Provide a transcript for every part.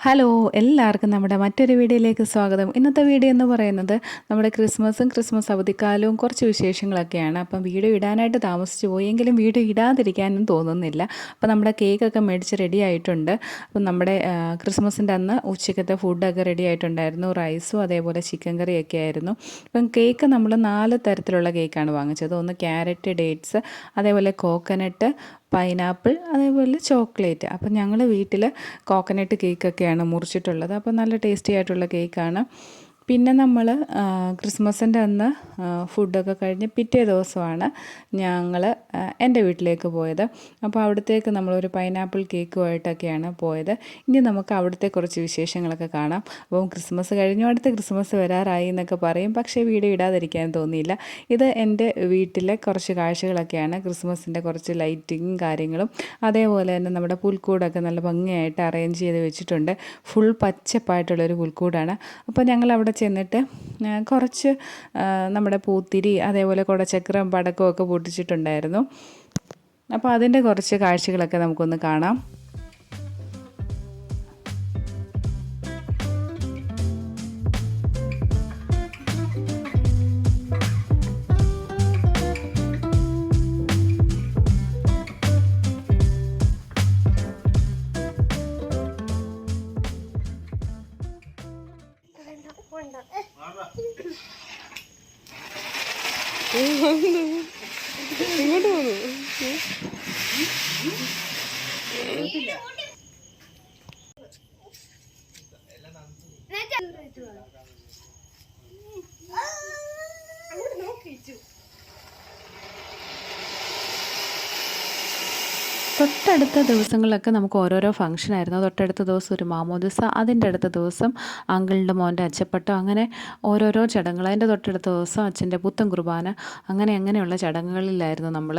Hello എല്ലാവർക്കും നമ്മുടെ മറ്റൊരു വീഡിയോയിലേക്ക് സ്വാഗതം. ഇന്നത്തെ വീഡിയോ എന്ന് പറയുന്നത് നമ്മുടെ ക്രിസ്മസും ക്രിസ്മസ് അവധിക്കാലവും കുറച്ച് വിശേഷങ്ങളൊക്കെയാണ്. അപ്പം വീഡിയോ ഇടാനായിട്ട് താമസിച്ചു പോയെങ്കിലും വീഡിയോ ഇടാതിരിക്കാനും തോന്നുന്നില്ല. അപ്പം നമ്മുടെ കേക്കൊക്കെ മേടിച്ച് റെഡി ആയിട്ടുണ്ട്. അപ്പം നമ്മുടെ ക്രിസ്മസിന്റെ അന്ന് ഉച്ചക്കത്തെ ഫുഡൊക്കെ റെഡി ആയിട്ടുണ്ടായിരുന്നു. റൈസും അതേപോലെ ചിക്കൻ കറിയൊക്കെ ആയിരുന്നു. അപ്പം കേക്ക് നമ്മൾ നാല് തരത്തിലുള്ള കേക്കാണ് വാങ്ങിച്ചത്. ഒന്ന് ക്യാരറ്റ് ഡേറ്റ്സ് അതേപോലെ കോക്കനട്ട് പൈനാപ്പിൾ അതേപോലെ ചോക്ലേറ്റ്. അപ്പം ഞങ്ങൾ വീട്ടിൽ കോക്കനട്ട് കേക്കൊക്കെയാണ് മുറിച്ചിട്ടുള്ളത്. അപ്പോൾ നല്ല ടേസ്റ്റി ആയിട്ടുള്ള കേക്കാണ്. പിന്നെ നമ്മൾ ക്രിസ്മസിന്റെ അന്ന് ഫുഡൊക്കെ കഴിഞ്ഞ് പിറ്റേ ദിവസമാണ് ഞങ്ങൾ എന്റെ വീട്ടിലേക്ക് പോയത്. അപ്പോൾ അവിടത്തേക്ക് നമ്മളൊരു പൈനാപ്പിൾ കേക്കുമായിട്ടൊക്കെയാണ് പോയത്. ഇനി നമുക്ക് അവിടുത്തെ കുറച്ച് വിശേഷങ്ങളൊക്കെ കാണാം. അപ്പം ക്രിസ്മസ് കഴിഞ്ഞു അടുത്ത ക്രിസ്മസ് വരാറായി എന്നൊക്കെ പറയും. പക്ഷേ വീഡിയോ ഇടാതിരിക്കാൻ തോന്നിയില്ല. ഇത് എന്റെ വീട്ടിലെ കുറച്ച് കാഴ്ചകളൊക്കെയാണ്. ക്രിസ്മസിന്റെ കുറച്ച് ലൈറ്റിങ്ങും കാര്യങ്ങളും. അതേപോലെ തന്നെ നമ്മുടെ പുൽക്കൂടൊക്കെ നല്ല ഭംഗിയായിട്ട് അറേഞ്ച് ചെയ്ത് വെച്ചിട്ടുണ്ട്. ഫുൾ പച്ചപ്പായിട്ടുള്ളൊരു പുൽക്കൂടാണ്. അപ്പോൾ ഞങ്ങൾ അവിടെ ചെന്നിട്ട് കുറച്ച് നമ്മുടെ പൂത്തിരി അതേപോലെ കുടച്ചക്രം പടക്കമൊക്കെ പൊട്ടിച്ചിട്ടുണ്ടായിരുന്നു. അപ്പോൾ അതിന്റെ കുറച്ച് കാഴ്ചകളൊക്കെ നമുക്കൊന്ന് കാണാം. ഇങ്ങോട്ട് പോന്നു. തൊട്ടടുത്ത ദിവസങ്ങളിലൊക്കെ നമുക്ക് ഓരോരോ ഫംഗ്ഷൻ ആയിരുന്നു. തൊട്ടടുത്ത ദിവസം ഒരു മാമോദിസ അതിന്റെ അടുത്ത ദിവസം അങ്കിളിന്റെ മോന്റെ അച്ചപ്പട്ടം അങ്ങനെ ഓരോരോ ചടങ്ങുകൾ. അതിന്റെ തൊട്ടടുത്ത ദിവസം അച്ഛന്റെ പുത്തൻ കുർബാന അങ്ങനെ അങ്ങനെയുള്ള ചടങ്ങുകളിലായിരുന്നു നമ്മൾ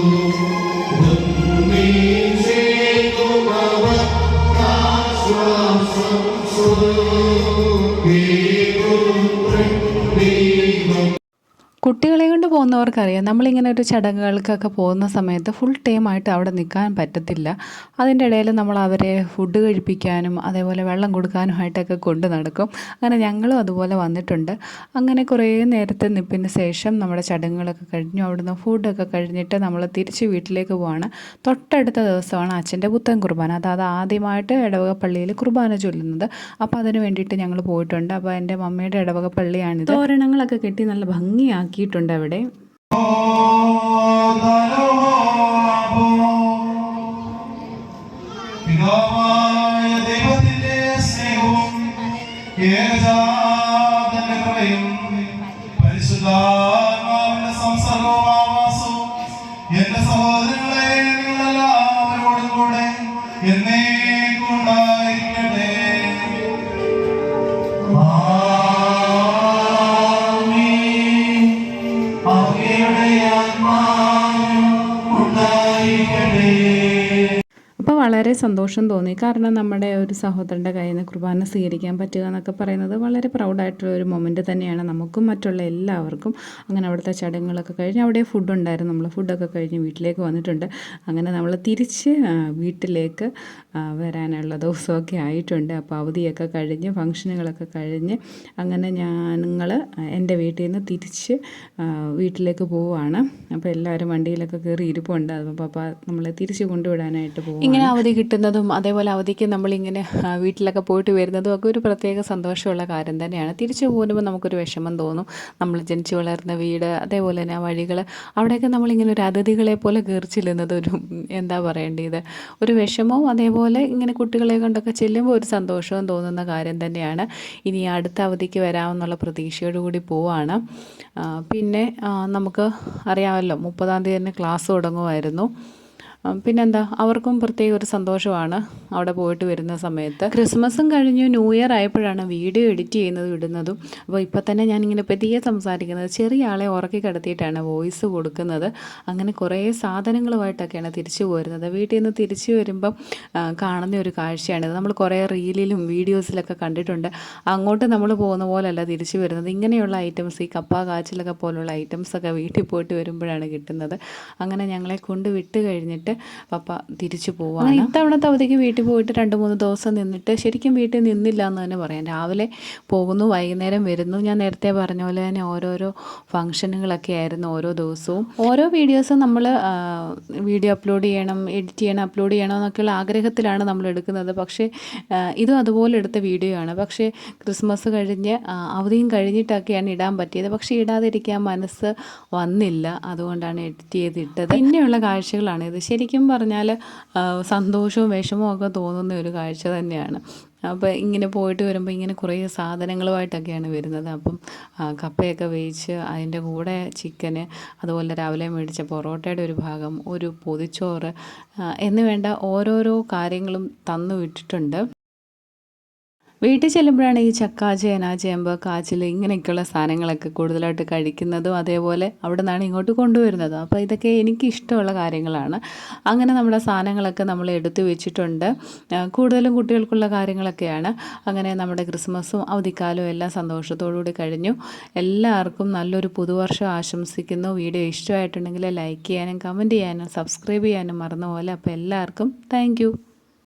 കുട്ടികളെ കൊണ്ട് പോകുന്നവർക്കറിയാം. നമ്മളിങ്ങനെ ഒരു ചടങ്ങുകൾക്കൊക്കെ പോകുന്ന സമയത്ത് ഫുൾ ടൈം ആയിട്ട് അവിടെ നിൽക്കാൻ പറ്റത്തില്ല. അതിന്റെ ഇടയിൽ നമ്മൾ അവരെ ഫുഡ് കഴിപ്പിക്കാനും അതേപോലെ വെള്ളം കൊടുക്കാനുമായിട്ടൊക്കെ കൊണ്ട് നടക്കും. അങ്ങനെ ഞങ്ങളും അതുപോലെ വന്നിട്ടുണ്ട്. അങ്ങനെ കുറേ നേരത്തെ നിൽപ്പിന് ശേഷം നമ്മുടെ ചടങ്ങുകളൊക്കെ കഴിഞ്ഞു. അവിടുന്ന് ഫുഡൊക്കെ കഴിഞ്ഞിട്ട് നമ്മൾ തിരിച്ച് വീട്ടിലേക്ക് പോവാണ്. തൊട്ടടുത്ത ദിവസമാണ് അച്ഛന്റെ പുത്തൻ കുർബാന. അതായത് ആദ്യമായിട്ട് ഇടവക പള്ളിയിൽ കുർബാന ചൊല്ലുന്നത്. അപ്പോൾ അതിന് വേണ്ടിയിട്ട് ഞങ്ങൾ പോയിട്ടുണ്ട്. അപ്പോൾ എന്റെ മമ്മിയുടെ ഇടവക പള്ളിയാണിത് തോരണങ്ങളൊക്കെ കെട്ടി നല്ല ഭംഗിയാക്കിയിട്ടുണ്ട് അവിടെ. എന്റെ സഹോദരങ്ങളെ കൂടെ വളരെ സന്തോഷം തോന്നി. കാരണം നമ്മുടെ ഒരു സഹോദരന്റെ കയ്യിൽ നിന്ന് കുർബാന സ്വീകരിക്കാൻ പറ്റുക എന്നൊക്കെ പറയുന്നത് വളരെ പ്രൗഡായിട്ടുള്ള ഒരു മൊമെന്റ് തന്നെയാണ്. നമുക്കും മറ്റുള്ള എല്ലാവർക്കും അങ്ങനെ അവിടുത്തെ ചടങ്ങുകളൊക്കെ കഴിഞ്ഞ് അവിടെ ഫുഡ് ഉണ്ടായിരുന്നു. നമ്മൾ ഫുഡൊക്കെ കഴിഞ്ഞ് വീട്ടിലേക്ക് വന്നിട്ടുണ്ട്. അങ്ങനെ നമ്മൾ തിരിച്ച് വീട്ടിലേക്ക് വരാനുള്ള ദിവസമൊക്കെ ആയിട്ടുണ്ട്. അപ്പോൾ അവധിയൊക്കെ കഴിഞ്ഞ് ഫംഗ്ഷനുകളൊക്കെ കഴിഞ്ഞ് അങ്ങനെ ഞങ്ങൾ എന്റെ വീട്ടിൽ നിന്ന് തിരിച്ച് വീട്ടിലേക്ക് പോവുകയാണ്. അപ്പോൾ എല്ലാവരും വണ്ടിയിലൊക്കെ കയറി ഇരിപ്പുണ്ട്. അപ്പോൾ പപ്പ നമ്മളെ തിരിച്ച് കൊണ്ടുവിടാനായിട്ട് പോകും ഇങ്ങനെ അവധി കിട്ടുന്നതും അതേപോലെ അവധിക്ക് നമ്മളിങ്ങനെ വീട്ടിലൊക്കെ പോയിട്ട് വരുന്നതും ഒക്കെ ഒരു പ്രത്യേക സന്തോഷമുള്ള കാര്യം തന്നെയാണ്. തിരിച്ചു പോരുമ്പോൾ നമുക്കൊരു വിഷമം തോന്നും. നമ്മൾ ജനിച്ചു വളർന്ന വീട് അതേപോലെ തന്നെ ആ വഴികൾ. അവിടെയൊക്കെ നമ്മളിങ്ങനെ ഒരു അതിഥികളെ പോലെ കീർച്ചില്ലുന്നത് ഒരു എന്താ പറയേണ്ടത്? ഒരു വിഷമവും അതേപോലെ ഇങ്ങനെ കുട്ടികളെ കൊണ്ടൊക്കെ ചെല്ലുമ്പോൾ ഒരു സന്തോഷവും തോന്നുന്ന കാര്യം തന്നെയാണ്. ഇനി അടുത്ത അവധിക്ക് വരാമെന്നുള്ള പ്രതീക്ഷയോടുകൂടി പോവാണ്. പിന്നെ നമുക്ക് അറിയാമല്ലോ മുപ്പതാം തീയതി തന്നെ ക്ലാസ് തുടങ്ങുമായിരുന്നു. പിന്നെന്താ? അവർക്കും പ്രത്യേക ഒരു സന്തോഷമാണ് അവിടെ പോയിട്ട് വരുന്ന സമയത്ത്. ക്രിസ്മസും കഴിഞ്ഞു ന്യൂ ഇയർ ആയപ്പോഴാണ് വീഡിയോ എഡിറ്റ് ചെയ്യുന്നതും ഇടുന്നതും. അപ്പോൾ ഇപ്പോൾ തന്നെ ഞാനിങ്ങനെ പതിയെ സംസാരിക്കുന്നത് ചെറിയ ആളെ ഉറക്കി കിടത്തിയിട്ടാണ് വോയിസ് കൊടുക്കുന്നത്. അങ്ങനെ കുറേ സാധനങ്ങളുമായിട്ടൊക്കെയാണ് തിരിച്ചു പോരുന്നത്. വീട്ടിൽ നിന്ന് തിരിച്ചു വരുമ്പം കാണുന്ന ഒരു കാഴ്ചയാണിത് നമ്മൾ കുറേ റീലിലും വീഡിയോസിലൊക്കെ കണ്ടിട്ടുണ്ട്. അങ്ങോട്ട് നമ്മൾ പോകുന്ന പോലെയല്ല തിരിച്ചു വരുന്നത്. ഇങ്ങനെയുള്ള ഐറ്റംസ് ഈ കപ്പ കാച്ചിലൊക്കെ പോലുള്ള ഐറ്റംസൊക്കെ വീട്ടിൽ പോയിട്ട് വരുമ്പോഴാണ് കിട്ടുന്നത്. അങ്ങനെ ഞങ്ങളെ കൊണ്ട് വിട്ട് കഴിഞ്ഞിട്ട് പപ്പ തിരിച്ചു പോവാണ്. ഇത്തവണത്തെ അവധിക്ക് വീട്ടിൽ പോയിട്ട് രണ്ട് മൂന്ന് ദിവസം നിന്നിട്ട് ശരിക്കും വീട്ടിൽ നിന്നില്ല എന്ന് തന്നെ പറയാം. രാവിലെ പോകുന്നു വൈകുന്നേരം വരുന്നു. ഞാൻ നേരത്തെ പറഞ്ഞ പോലെ തന്നെ ഓരോരോ ഫങ്ഷനുകളൊക്കെ ആയിരുന്നു ഓരോ ദിവസവും. ഓരോ വീഡിയോസും നമ്മൾ വീഡിയോ അപ്ലോഡ് ചെയ്യണം എഡിറ്റ് ചെയ്യണം അപ്ലോഡ് ചെയ്യണം എന്നൊക്കെയുള്ള ആഗ്രഹത്തിലാണ് നമ്മൾ എടുക്കുന്നത്. പക്ഷേ ഇതും അതുപോലെ എടുത്ത വീഡിയോ ആണ്. പക്ഷേ ക്രിസ്മസ് കഴിഞ്ഞ് അവധിയും കഴിഞ്ഞിട്ടൊക്കെയാണ് ഇടാൻ പറ്റിയത്. പക്ഷേ ഇടാതിരിക്കാൻ മനസ്സ് വന്നില്ല. അതുകൊണ്ടാണ് എഡിറ്റ് ചെയ്തിട്ടത്. പിന്നെയുള്ള കാഴ്ചകളാണ് ഇത്. ശരിക്കും പറഞ്ഞാൽ സന്തോഷവും വിഷമവും ഒക്കെ തോന്നുന്ന ഒരു കാഴ്ച തന്നെയാണ്. അപ്പോൾ ഇങ്ങനെ പോയിട്ട് വരുമ്പോൾ ഇങ്ങനെ കുറേ സാധനങ്ങളുമായിട്ടൊക്കെയാണ് വരുന്നത്. അപ്പം കപ്പയൊക്കെ വേവിച്ച് അതിന്റെ കൂടെ ചിക്കന് അതുപോലെ രാവിലെ മേടിച്ച പൊറോട്ടയുടെ ഒരു ഭാഗം ഒരു പൊതിച്ചോറ് എന്നുവേണ്ട എന്ന് വേണ്ട ഓരോരോ കാര്യങ്ങളും തന്നു വിട്ടിട്ടുണ്ട്. വീട്ടിൽ ചെല്ലുമ്പോഴാണ് ഈ ചക്ക ചേന ചേമ്പ് കാച്ചിൽ ഇങ്ങനെയൊക്കെയുള്ള സാധനങ്ങളൊക്കെ കൂടുതലായിട്ട് കഴിക്കുന്നതും അതേപോലെ അവിടെ നിന്നാണ് ഇങ്ങോട്ട് കൊണ്ടുവരുന്നത്. അപ്പോൾ ഇതൊക്കെ എനിക്ക് ഇഷ്ടമുള്ള കാര്യങ്ങളാണ്. അങ്ങനെ നമ്മുടെ സാധനങ്ങളൊക്കെ നമ്മൾ എടുത്തു വെച്ചിട്ടുണ്ട്. കൂടുതലും കുട്ടികൾക്കുള്ള കാര്യങ്ങളൊക്കെയാണ്. അങ്ങനെ നമ്മുടെ ക്രിസ്മസും അവധിക്കാലവും എല്ലാം സന്തോഷത്തോടുകൂടി കഴിഞ്ഞു. എല്ലാവർക്കും നല്ലൊരു പുതുവർഷം ആശംസിക്കുന്നു. വീഡിയോ ഇഷ്ടമായിട്ടുണ്ടെങ്കിൽ ലൈക്ക് ചെയ്യാനും കമന്റ് ചെയ്യാനും സബ്സ്ക്രൈബ് ചെയ്യാനും മറന്നു പോലെ അപ്പോൾ എല്ലാവർക്കും താങ്ക്